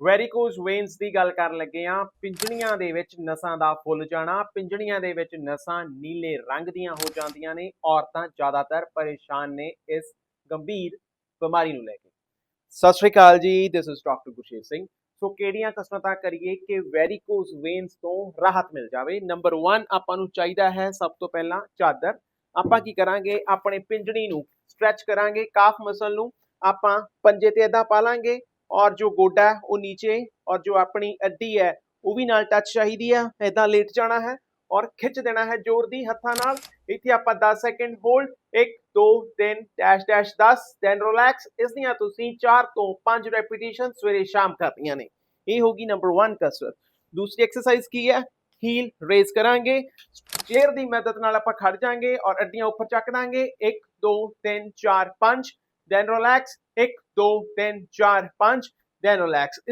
ਵੈਰੀਕੋਜ਼ veins ਦੀ ਗੱਲ ਕਰਨ ਲੱਗੇ ਆ ਪਿੰਜਣੀਆਂ ਦੇ ਵਿੱਚ ਨਸਾਂ ਦਾ ਫੁੱਲ ਜਾਣਾ। ਪਿੰਜਣੀਆਂ ਦੇ ਵਿੱਚ ਨਸਾਂ ਨੀਲੇ ਰੰਗ ਦੀਆਂ ਹੋ ਜਾਂਦੀਆਂ ਨੇ। ਔਰਤਾਂ ਜ਼ਿਆਦਾਤਰ ਪਰੇਸ਼ਾਨ ਨੇ ਇਸ ਗੰਭੀਰ ਬਿਮਾਰੀ ਨੂੰ ਲੈ ਕੇ। ਸਤਿ ਸ਼੍ਰੀ ਅਕਾਲ ਜੀ। This is doctor Gursher Singh. So ਕਿਹੜੀਆਂ ਕਸਰਤਾਂ ਕਰੀਏ ਕਿ ਵੈਰੀਕੋਜ਼ ਵੇਨਸ ਤੋਂ ਰਾਹਤ ਮਿਲ ਜਾਵੇ? ਨੰਬਰ 1 ਆਪਾਂ ਨੂੰ ਚਾਹੀਦਾ ਹੈ ਸਭ ਤੋਂ ਪਹਿਲਾਂ ਚਾਦਰ। ਆਪਾਂ ਕੀ ਕਰਾਂਗੇ? ਆਪਣੇ ਪਿੰਜਣੀ ਨੂੰ ਸਟ੍ਰੈਚ ਕਰਾਂਗੇ ਕਾਫ ਮਸਲ ਨੂੰ। ਆਪਾਂ ਪੰਜੇ ਤੇ ਇਦਾਂ ਪਾ ਲਾਂਗੇ। ਔਰ ਜੋ ਗੋਡਾ ਹੈ, ਉਹ ਨੀਚੇ ਔਰ ਜੋ ਆਪਣੀ ਅੱਡੀ ਹੈ, ਉਹ ਵੀ ਨਾਲ ਟੱਚ ਚਾਹੀਦੀ ਆ ਇਦਾਂ ਲੇਟ ਜਾਣਾ ਹੈ ਔਰ ਖਿੱਚ ਦੇਣਾ ਹੈ ਜ਼ੋਰ ਦੀ ਹੱਥਾਂ ਨਾਲ। ਇੱਥੇ ਆਪਾਂ 10 second hold 1 2 3 dash dash 10 then relax ਇਸ ਦੀਆਂ ਤੁਸੀਂ 4 ਤੋਂ 5 ਰੈਪੀਟੀਸ਼ਨ ਸਵੇਰੇ ਸ਼ਾਮ ਕਰਦੀਆਂ ਨੇ। ਇਹ ਹੋਗੀ ਨੰਬਰ 1 ਕਸਰਤ ਦੂਸਰੀ ਐਕਸਰਸਾਈਜ਼ ਕੀ ਹੈ? ਹੀਲ ਰੇਜ਼ ਕਰਾਂਗੇ। ਚੇਅਰ ਦੀ ਮਦਦ ਨਾਲ ਆਪਾਂ ਖੜ ਜਾਾਂਗੇ ਔਰ ਅੱਡੀਆਂ ਉੱਪਰ ਚੱਕ ਦਾਂਗੇ। 1 2 3 4 5 ਦੈਨ ਰਿਲੈਕਸ 1 2 3 4 5 ਦੈਨ ਰਿਲੈਕਸ ਇਸ